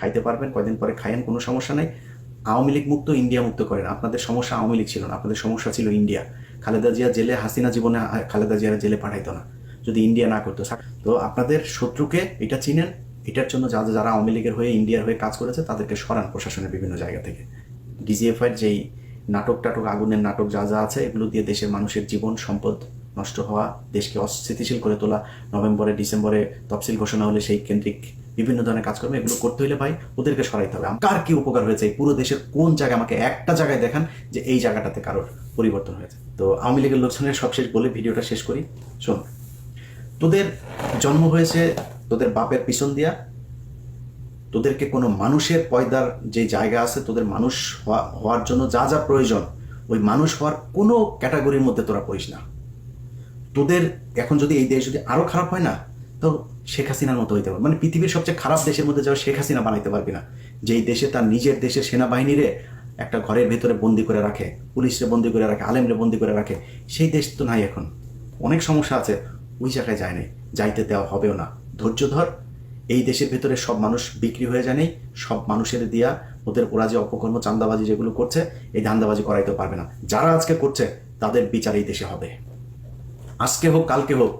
খাইতে পারবেন, কয়দিন পরে খাইয়েন, কোনো সমস্যা নেই। আওয়ামী লীগ মুক্ত, ইন্ডিয়া মুক্ত করেন। আপনাদের সমস্যা আওয়ামী লীগ ছিল না, আপনাদের সমস্যা ছিল ইন্ডিয়া। খালেদা জিয়া জেলে, হাসিনা জীবনে খালেদা জিয়ার জেলে পাঠাইতো না, যদি ইন্ডিয়া না করতো। তো আপনাদের শত্রুকে এটা চিনেন, এটার জন্য যা যারা আওয়ামী লীগের হয়ে, ইন্ডিয়ার হয়ে কাজ করেছে, তাদেরকে সরান প্রশাসনের বিভিন্ন জায়গা থেকে। ডিজিএফআইয়ের যেই নাটক টাটক, আগুনের নাটক যা যা আছে, এগুলো দিয়ে দেশের মানুষের জীবন, সম্পদ নষ্ট হওয়া, দেশকে অস্থিতিশীল করে তোলা, নভেম্বরে, ডিসেম্বরে তফসিল ঘোষণা হলে সেই কেন্দ্রিক বিভিন্ন ধরনের কাজকর্ম এগুলো করতে হলে ভাই ওদেরকে সরাইতে হবে। কার কি উপকার হয়েছে? এই পুরো দেশের কোন জায়গায় আমাকে একটা জায়গায় দেখান যে এই জায়গাটাতে কারোর পরিবর্তন হয়েছে। তো আওয়ামী লীগের লোকসানের সবশেষ বলে ভিডিওটা শেষ করি। শোন, তোদের জন্ম হয়েছে তোদের বাপের পিছন দিয়া। তোদেরকে কোনো মানুষের পয়দার যে জায়গা আছে, তোদের মানুষ হওয়া- হওয়ার জন্য যা যা প্রয়োজন, ওই মানুষ হওয়ার কোনো ক্যাটাগরির মধ্যে তোরা পড়িস না। তোদের এখন যদি এই দেশ যদি আরও খারাপ হয় না তো শেখ হাসিনার মতো হইতে পারবে। মানে পৃথিবীর সবচেয়ে খারাপ দেশের মধ্যে যাও শেখ হাসিনা বানাইতে পারবি না, যেই দেশে তার নিজের দেশের সেনাবাহিনীরে একটা ঘরের ভেতরে বন্দি করে রাখে, পুলিশরে বন্দি করে রাখে, আলেমরে বন্দি করে রাখে, সেই দেশ তো নাই এখন। অনেক সমস্যা আছে, ওই জায়গায় যায় নাই, যাইতে দেওয়া হবেও না। ধৈর্য ধর, এই দেশের ভেতরে সব মানুষ বিক্রি হয়ে যায় নেই, সব মানুষের দিয়া ওদের ওরা যে অপকর্ম, চান্দাবাজি যেগুলো করছে, এই ধান্দাবাজি করাইতে পারবে না। যারা আজকে করছে, তাদের বিচার এই দেশে হবে। আজকে হোক, কালকে হোক।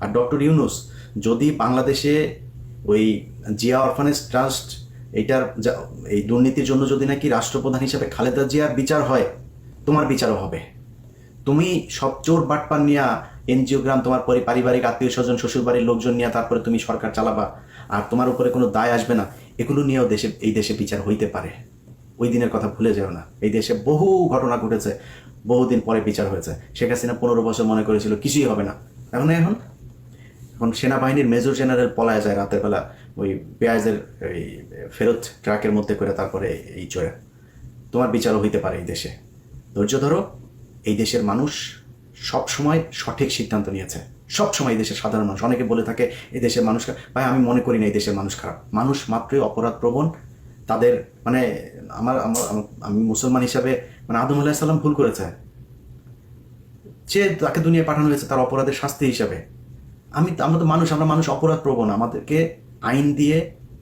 আর ডক্টর ইউনুস যদি বাংলাদেশে ওই জিয়া অরফানেজ ট্রাস্ট এইটার যা- এই দুর্নীতির জন্য যদি নাকি রাষ্ট্রপ্রধান হিসেবে খালেদা জিয়ার বিচার হয়, তোমার বিচারও হবে। তুমি সব চোর বাটপান নিয়ে এনজিওগ্রাম তোমার পরি, পারিবারিক আত্মীয় স্বজন, শ্বশুরবাড়ির লোকজন নিয়ে তারপরে তুমি সরকার চালাবা, আর তোমার উপরে কোনো দায় আসবে না, এগুলো নিয়েও দেশে, এই দেশে বিচার হইতে পারে। ওই দিনের কথা ভুলে যাও না। এই দেশে বহু ঘটনা ঘটেছে, বহুদিন পরে বিচার হয়েছে। শেখ হাসিনা পনেরো বছর মনে করেছিল, কিছুই হবে না। এখন এখন এখন সেনাবাহিনীর মেজর জেনারেল পলায় যায় রাতের বেলা। ওই পেঁয়াজের এই ফেরত ট্রাকের মধ্যে করে তারপরে এই চড়ে তোমার বিচারও হইতে পারে এই দেশে। ধৈর্য ধরো, এই দেশের মানুষ সব সময় সঠিক সিদ্ধান্ত নিয়েছে। সব সময় এই দেশের সাধারণ মানুষ। অনেকে বলে থাকে, এই দেশের মানুষ ভাই, আমি মনে করি না এই দেশের মানুষ খারাপ। মানুষ মাত্রই অপরাধ প্রবণ। তাদের মানে আমার আমি মুসলমান হিসাবে মানে আদম আলাহিসাল্লাম ভুল করেছে। যে তাকে দুনিয়ায় পাঠানো হয়েছে তার অপরাধের শাস্তি হিসাবে। আমি আমরা তো মানুষ, আমরা মানুষ অপরাধ প্রবণ আমাদেরকে আইন দিয়ে,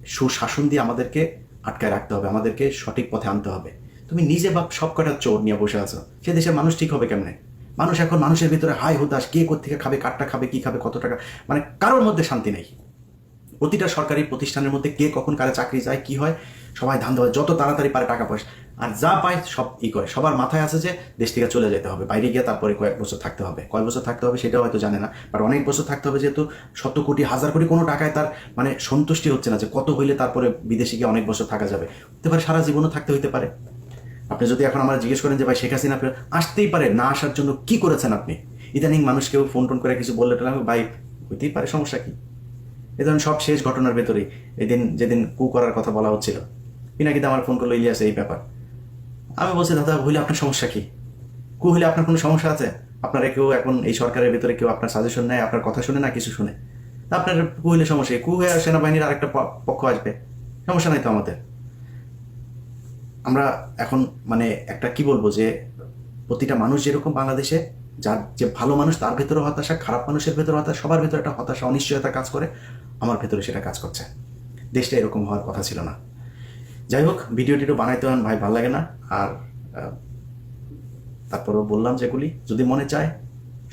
সুশাসন দিয়ে আমাদেরকে আটকায় রাখতে হবে, আমাদেরকে সঠিক পথে আনতে হবে। তুমি নিজে বাপ সব কটা চোর নিয়ে বসে আছো। সে দেশের মানুষ ঠিক হবে কেমনে? মানুষ এখন মানুষের ভিতরে হাই হুতাশ কে কোথেকে খাবে, কারটা খাবে, কি খাবে, কত টাকা মানে কারোর মধ্যে শান্তি নেই। প্রতিটা সরকারি প্রতিষ্ঠানের মধ্যে কে কখন কারে চাকরি যায়, কি হয়, সবাই ধান দেওয়া যত তাড়াতাড়ি পারে টাকা পয়সা। আর যা পায় সব ই করে। সবার মাথায় আছে যে দেশ থেকে চলে যেতে হবে। বাইরে গিয়ে তারপরে কয়েক বছর থাকতে হবে। কয়েক বছর থাকতে হবে সেটাও হয়তো জানে না। বাট অনেক বছর থাকতে হবে যেহেতু শত কোটি হাজার কোটি কোনো টাকায় তার মানে সন্তুষ্টি হচ্ছে না যে কত হইলে তারপরে বিদেশে গিয়ে অনেক বছর থাকা যাবে। হতে পারে সারা জীবনও থাকতে হইতে পারে। আপনি যদি এখন আমরা জিজ্ঞেস করেন যে ভাই শেখ হাসিনা আসতেই পারে? না আসার জন্য কি করেছেন আপনি? ইদানিং মানুষ কেউ ফোন টোন করে কিছু বললে টললে, ভাই হইতেই পারে সমস্যা কি? এ ধরুন সব শেষ ঘটনার ভেতরেই এদিন যেদিন কু করার কথা বলা হচ্ছিল পিনাকিতে আমার ফোন করল ইলিয়াস এই ব্যাপার। আমি বলছি, দাদা, হইলে, আপনার সমস্যা কি? কু হইলে, আপনার কোনো সমস্যা আছে? আপনারা কেউ এখন এই সরকারের ভেতরে কেউ আপনার সাজেশন নেয়, আপনার কথা শুনে না, কিছু শুনে? আপনার কু হইলে সমস্যা কু? হয়ে সেনাবাহিনীর আরেকটা পক্ষ আসবে। সমস্যা নাই তো আমাদের। আমরা এখন মানে একটা কি বলব যে, প্রতিটা মানুষ যেরকম বাংলাদেশে, যার যে ভালো মানুষ, তার ভেতরে হতাশা, খারাপ মানুষের ভেতরে হতাশা, সবার ভেতরে একটা হতাশা, অনিশ্চয়তা কাজ করে, আমার ভেতরে সেটা কাজ করছে। দেশটা এরকম হওয়ার কথা ছিল না। যাই হোক ভিডিও টিডিও বানাইতে হন, ভাই, ভালো লাগে না। আর তারপরেও বললাম যেগুলি, যদি মনে চায়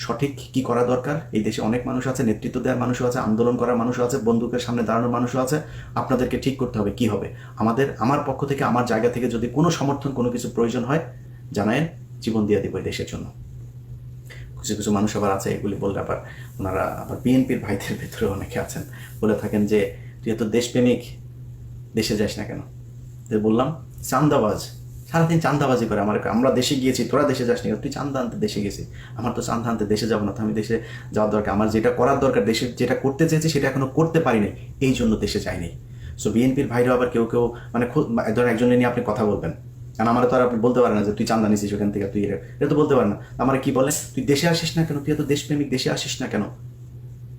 সঠিক কি করা দরকার, এই দেশে অনেক মানুষ আছে, নেতৃত্ব দেওয়ার মানুষও আছে, আন্দোলন করার মানুষও আছে, বন্দুকের সামনে দাঁড়ানোর মানুষও আছে, আপনাদেরকে ঠিক করতে হবে কি হবে। আমাদের, আমার পক্ষ থেকে, আমার জায়গা থেকে যদি কোনো সমর্থন, কোনো কিছু প্রয়োজন হয়, জানায়েন, জীবন দিয়ে দিব এই দেশের জন্য। কিছু কিছু মানুষ আবার আছে, এগুলি বললে আবার ওনারা, আবার বিএনপির ভাইদের ভেতরে অনেকে আছেন। বলে থাকেন যে, তুই এত দেশপ্রেমিক, দেশে যাস না কেন? তো বললাম, চান্দাবাজ, সারাদিন চান্দাবাজি করে আমার আমরা দেশে গিয়েছি, তোরা দেশে যাস না কেন? তুই চান্দা আনতে দেশে গেছি। আমার তো চান্দা আনতে দেশে যাব না, তো আমি দেশে যাওয়ার দরকার। আমার যেটা করার দরকার, দেশে যেটা করতে চেয়েছি, সেটা এখনও করতে পারিনি এই জন্য দেশে যাইনি। সো বিএনপির ভাইরা আবার কেউ কেউ মানে খুব ধর একজনের নিয়ে আপনি কথা বলবেন। কারণ আমার তো আর আপনি বলতে পারেন না যে, তুই চান্দা নিছিস ওখান থেকে তুই এটা তো বলতে পারেন না। আমার কি বলে, তুই দেশে আসিস না কেন? তুই এত দেশপ্রেমিক, দেশে আসিস না কেন?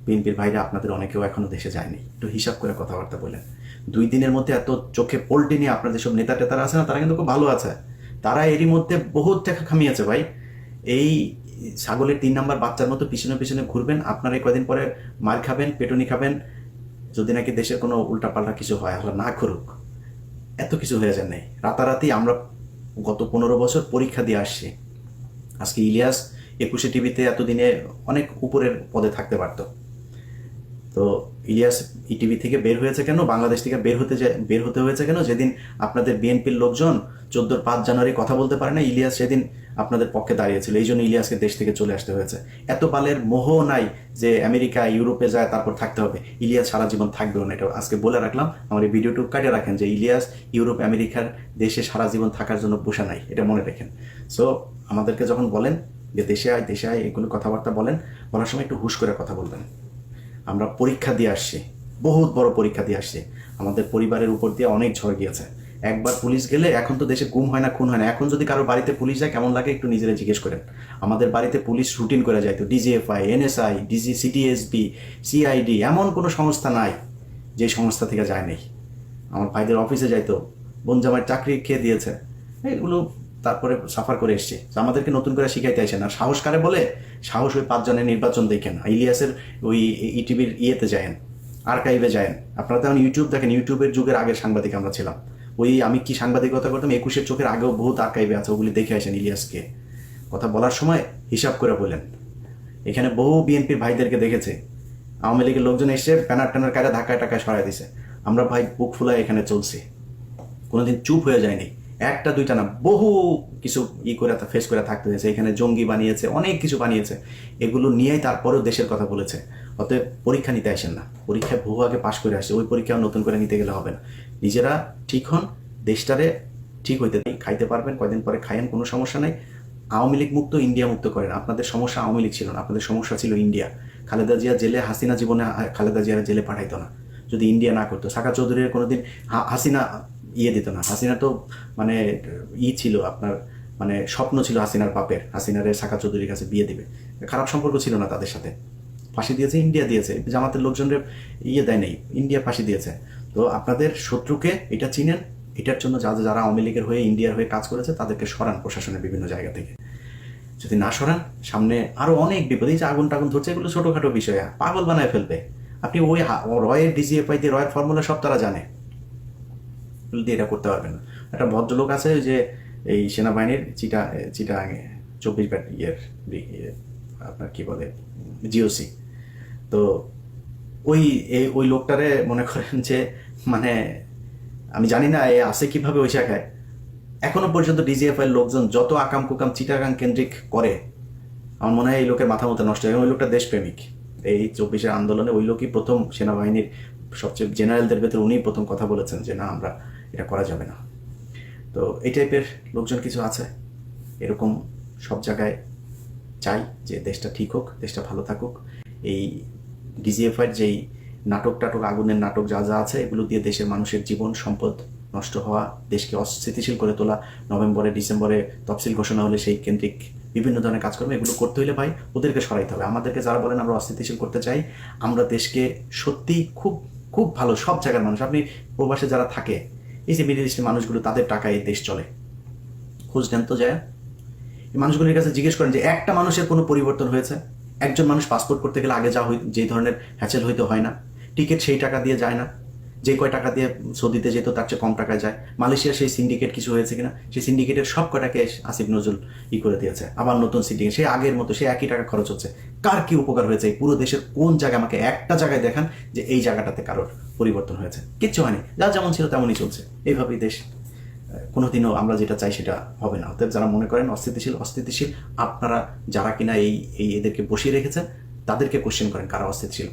বিএনপির ভাইরা আপনাদের অনেকেও এখনও দেশে যায়নি। একটু হিসাব করে কথাবার্তা বলেন। দুই দিনের মধ্যে এত চোখে পোল্টে নিয়ে আপনাদের সব নেতা টেতারা আছে না? তারা কিন্তু খুব ভালো আছে। তারা এরই মধ্যে বহুত টাকা খামিয়েছে ভাই। এই ছাগলের তিন নাম্বার বাচ্চার মতো পিছনে পিছনে ঘুরবেন আপনারা কয়দিন পরে মার খাবেন, পেটুনি খাবেন, যদি নাকি দেশের কোনো উল্টাপাল্টা কিছু হয়, আল্লাহ না করুক, এত কিছু হয়ে যায় নাই। রাতারাতি আমরা গত পনেরো বছর পরীক্ষা দিয়ে আসছি। আজকে ইলিয়াস একুশে টিভিতে এতদিনে অনেক উপরের পদে থাকতে পারতো। তো ইলিয়াস ইটিভি থেকে বের হয়েছে কেন? বাংলাদেশ থেকে বের হতে বের হতে হয়েছে কেন? যেদিন আপনাদের বিএনপির লোকজন চোদ্দোর পাঁচ জানুয়ারি কথা বলতে পারে না, ইলিয়াস সেদিন আপনাদের পক্ষে দাঁড়িয়েছিল। এই জন্য ইলিয়াসকে দেশ থেকে চলে আসতে হয়েছে। এত বালের মোহ নাই যে আমেরিকা, ইউরোপে যায় তারপর থাকতে হবে। ইলিয়াস সারা জীবন থাকবেও না। এটা আজকে বলে রাখলাম। আমার এই ভিডিওটুকু কাটে রাখেন যে ইলিয়াস ইউরোপ, আমেরিকার দেশে সারা জীবন থাকার জন্য বসে নাই। এটা মনে রাখেন। সো আমাদেরকে যখন বলেন যে দেশে আয় দেশে আয় এগুলো কথাবার্তা বলেন, বলার সময় একটু হুশ করে কথা বলবেন। আমরা পরীক্ষা দিয়ে আসছি, বহুত বড় পরীক্ষা দিয়ে আসছি। আমাদের পরিবারের উপর দিয়ে অনেক ঝড় গিয়েছে। একবার পুলিশ গেলে এখন তো দেশে গুম হয় না, খুন হয় না। এখন যদি কারও বাড়িতে পুলিশ যায়, কেমন লাগে একটু নিজেরা জিজ্ঞেস করেন। আমাদের বাড়িতে পুলিশ রুটিন করে যায় তো DGFI NSI DG CTSB CID এমন কোনো সংস্থা নাই যে সংস্থা থেকে যায় নেই। আমার ভাইদের অফিসে যাইতো বোন জামাই চাকরি খেয়ে দিয়েছে। এগুলো তারপরে সাফার করে এসছে। আমাদেরকে নতুন করে শিখাইতে আসে না। সাহস কারে বলে? সাহস ওই পাঁচজনের নির্বাচন দেখেন ইলিয়াসের ওই ইটিভির ইয়েতে যায়েন আর্কাইভে যায়েন। আপনারা তো এখন ইউটিউব দেখেন। ইউটিউবের যুগের আগের সাংবাদিক আমরা ছিলাম। ওই আমি কি সাংবাদিকতা করতাম? একুশের চোখের আগেও বহুত আর্কাইভে আছে, ওগুলি দেখে আসেন ইলিয়াসকে। কথা বলার সময় হিসাব করে বলেন। এখানে বহু বিএনপির ভাইদেরকে দেখেছে। আওয়ামী লীগের লোকজন এসে ব্যানার ট্যানার কারে ধাক্কায় টাকায় সরাই দিছে। আমরা ভাই বুক ফুলায় এখানে চলছি। কোনোদিন চুপ হয়ে যায়নি। একটা, দুইটা না, বহু কিছু ই করে ফেস করে থাকতে হয়েছে। এখানে জঙ্গি বানিয়েছে, অনেক কিছু বানিয়েছে। এগুলো নিয়েই তারপরেও দেশের কথা বলেছে। অতএব পরীক্ষা নিতে আসেন না। পরীক্ষায় বহু আগে পাশ করে আসছে। ওই পরীক্ষা নতুন করে নিতে গেলে হবে না। নিজেরা ঠিক হন, দেশটারে ঠিক হইতে। খাইতে পারবেন, কয়দিন পরে খায়েন কোনো সমস্যা নাই। আওয়ামী লীগ মুক্ত, ইন্ডিয়া মুক্ত করেন। আপনাদের সমস্যা আওয়ামী লীগ ছিল না। আপনাদের সমস্যা ছিল ইন্ডিয়া। খালেদা জিয়া জেলে, হাসিনা জীবনে, খালেদা জিয়ারা জেলে পাঠাইতো না। যদি ইন্ডিয়া না করতো। সাকা চৌধুরীর কোনোদিন হাসিনা ইয়ে দিত না। হাসিনা তো মানে ই ছিল আপনার মানে স্বপ্ন ছিল হাসিনার পাপের। হাসিনারে সাকা চৌধুরীর কাছে বিয়ে দিবে। খারাপ সম্পর্ক ছিল না তাদের সাথে। ফাঁসি দিয়েছে, ইন্ডিয়া দিয়েছে। জামাতের লোকজনের ইয়ে দেয় নেই। ইন্ডিয়া ফাঁসি দিয়েছে। তো আপনাদের শত্রুকে এটা চিনেন, এটার জন্য যা যারা আওয়ামী লীগের হয়ে ইন্ডিয়ার হয়ে কাজ করেছে, তাদেরকে সরান প্রশাসনের বিভিন্ন জায়গা থেকে। যদি না সরান, সামনে আরও অনেক বিপদ। এই যে আগুন টাগুন ধরছে, এগুলো ছোটখাটো বিষয়। পাগল বানায় ফেলবে। আপনি ওই রয়ের ডিজিএফআই দিয়ে রয়ের ফর্মুলা সব তারা জানে। দিয়ে এটা করতে পারবেন না। একটা ভদ্রলোক আছে যে এই সেনাবাহিনীর চিটা চিটা চব্বিশ ব্যাট ইয়ের ইয়ে, আপনার কি বলে জিওসি। তো ওই এই ওই লোকটারে মনে করেন যে মানে আমি জানি না এ আছে কীভাবে ওই শাখায় এখনও পর্যন্ত ডিজিএফআই লোকজন যত আকাম কুকাম চিটাগাং কেন্দ্রিক করে আমার মনে হয় এই লোকের মাথা মতো নষ্ট হয় ওই লোকটা দেশপ্রেমিক। এই চব্বিশের আন্দোলনে ওই লোকই প্রথম সেনাবাহিনীর সবচেয়ে জেনারেলদের ভেতরে উনিই প্রথম কথা বলেছেন যে না আমরা এটা করা যাবে না। তো এই টাইপের লোকজন কিছু আছে। এরকম সব জায়গায় চাই যে দেশটা ঠিক হোক, দেশটা ভালো থাকুক। এই ডিজিএফআইয়ের যেই নাটক টাটক, আগুনের নাটক যা যা আছে, এগুলো দিয়ে দেশের মানুষের জীবন, সম্পদ নষ্ট হওয়া, দেশকে অস্থিতিশীল করে তোলা, নভেম্বরে, ডিসেম্বরে তফসিল ঘোষণা হলে সেই কেন্দ্রিক বিভিন্ন ধরনের কাজকর্ম, এগুলো করতে হলে ভাই ওদেরকে সরাইতে হবে। আমাদেরকে যারা বলেন আমরা অস্থিতিশীল করতে চাই, আমরা দেশকে সত্যি খুব খুব ভালো সব জায়গার মানুষ। আপনি প্রবাসে যারা থাকে এই যে বিদেশি মানুষগুলো, তাদের টাকায় এই দেশ চলে। খোঁজ নেন তো যায় এই মানুষগুলোর কাছে জিজ্ঞেস করেন যে, একটা মানুষের কোনো পরিবর্তন হয়েছে? একজন মানুষ পাসপোর্ট করতে গেলে আগে যা হই, যে ধরনের হ্যাচেল হইতে হয় না। টিকিট সেই টাকা দিয়ে যায় না। যে কয় টাকা দিয়ে সৌদিতে যেত, তার চেয়ে কম টাকায় যায়। মালয়েশিয়ার সেই সিন্ডিকেট কিছু হয়েছে কিনা? সেই সিন্ডিকেটের সব কটাকে আসিফ নজরুল ই করে দিয়েছে। আবার নতুন সিন্ডিকেট সে আগের মতো, সে একই টাকা খরচ হচ্ছে। কার কি উপকার হয়েছে? এই পুরো দেশের কোন জায়গায় আমাকে একটা জায়গায় দেখান যে এই জায়গাটাতে কারোর পরিবর্তন হয়েছে। কিচ্ছু হয়নি। যা যেমন ছিল তেমনই চলছে। এইভাবেই দেশ কোনোদিনও আমরা যেটা চাই সেটা হবে না। অতএব যারা মনে করেন অস্থিতিশীল অস্থিতিশীল, আপনারা যারা কিনা এই এই এদেরকে বসিয়ে রেখেছেন, তাদেরকে কোশ্চেন করেন কারা অস্থিতিশীল করে।